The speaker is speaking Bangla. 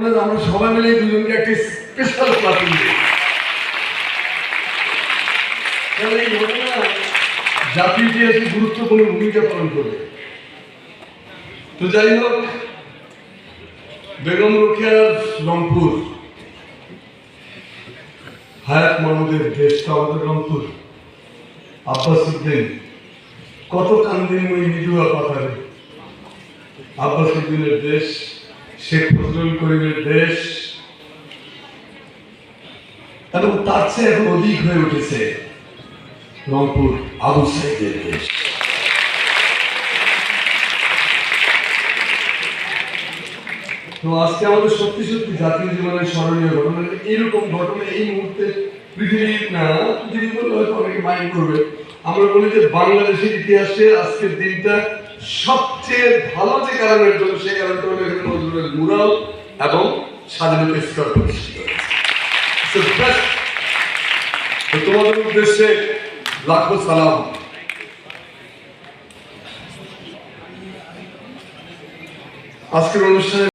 ওনার আমরা সবাই মিলে দুজনকে একটা স্পেশাল ঘটনা জাতির ইতিহাসে গুরুত্বপূর্ণ ভূমিকা পালন করবে তো যাই হোক, বেগম রোকেয়ার রংপুর, হায়াত মাহমুদের দেশ আমাদের রংপুর। আব্বাস উদ্দিন কত কান্দিন ওই বিধুয়া পাথারে আব্বাস উদ্দিনের দেশ শেখ ফজলুল করিমের দেশ। এবং তার চেয়ে অধিক হয়ে উঠেছে রংপুর আবু দেশ। তো আজকে আমাদের সত্যি সত্যি জাতীয় জীবনের স্মরণীয় ঘটনা এরকম ঘটনা এই মুহূর্তে পৃথিবী না, পৃথিবী বললে হয়তো অনেকে মাইন্ড করবে। আমরা বলি যে বাংলাদেশের ইতিহাসে আজকের দিনটা সবচেয়ে ভালো যে কারণের জন্য, সেই কারণটা হলো মুরাল এবং স্বাধীনতা স্তর তোমাদের উদ্দেশ্যে লাখো সালাম। আজকের অনুষ্ঠানে